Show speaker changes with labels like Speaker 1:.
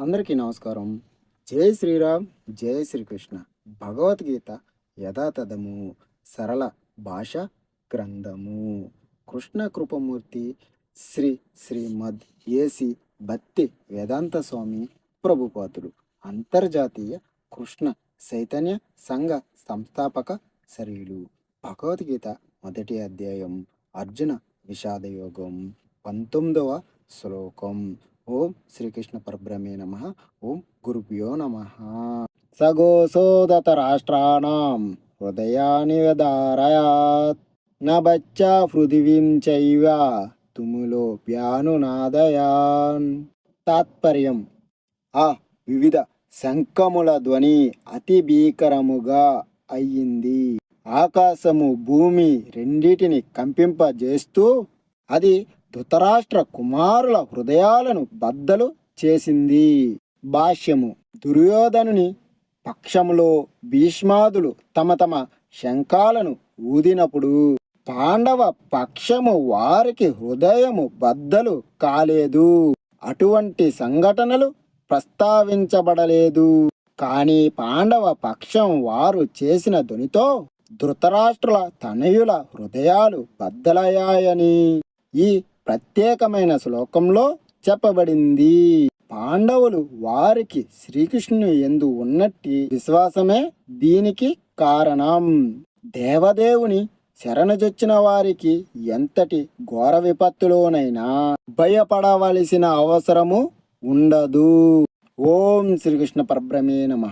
Speaker 1: అందరికీ నమస్కారం. జై శ్రీరామ్ జై శ్రీకృష్ణ. భగవద్గీత యథాతథము. సరళ భాష గ్రంథము. కృష్ణ కృపమూర్తి శ్రీ శ్రీమద్ ఏసి భక్తి వేదాంత స్వామి ప్రభుపాతుడు అంతర్జాతీయ కృష్ణ చైతన్య సంఘ సంస్థాపక శరీరులు భగవద్గీత మొదటి అధ్యాయం. అర్జున విషాదయోగం. పంతొమ్మిదవ శ్లోకం. ఓం శ్రీకృష్ణ పరబ్రహ్మే నమ. ఓం గురుభ్యో నమ. సగోసోదత రాష్ట్రాణం హృదయాని విదారయాత్ నబచ్చా పృథివీం చైవ తుములో ప్యానునాదయాన్ తాత్పర్యం. ఆ వివిధ శంఖముల ధ్వని అతి భీకరముగా అయ్యింది. ఆకాశము భూమి రెండిటిని కంపింపజేస్తూ అది ధృతరాష్ట్ర కుమారుల హృదయాలను బద్దలు చేసింది భాష్యము దుర్యోధనుని పక్షములో భీష్మాదులు తమ తమ శంఖాలను ఊదినప్పుడు పాండవ పక్షము వారికి హృదయము బద్దలు కాలేదు. అటువంటి సంఘటనలు ప్రస్తావించబడలేదు. కానీ పాండవ పక్షం వారు చేసిన ధ్వనితో ధృతరాష్ట్రుల తనయుల హృదయాలు బద్దలయ్యాయని. ఈ ప్రత్యేకమైన శ్లోకంలో చెప్పబడింది. పాండవులు వారికి శ్రీకృష్ణుని ఎందు ఉన్నట్టి విశ్వాసమే దీనికి కారణం. దేవదేవుని శరణజొచ్చిన వారికి ఎంతటి ఘోర విపత్తులోనైనా భయపడవలసిన అవసరము ఉండదు. ఓం శ్రీకృష్ణ పరబ్రహ్మే నమ.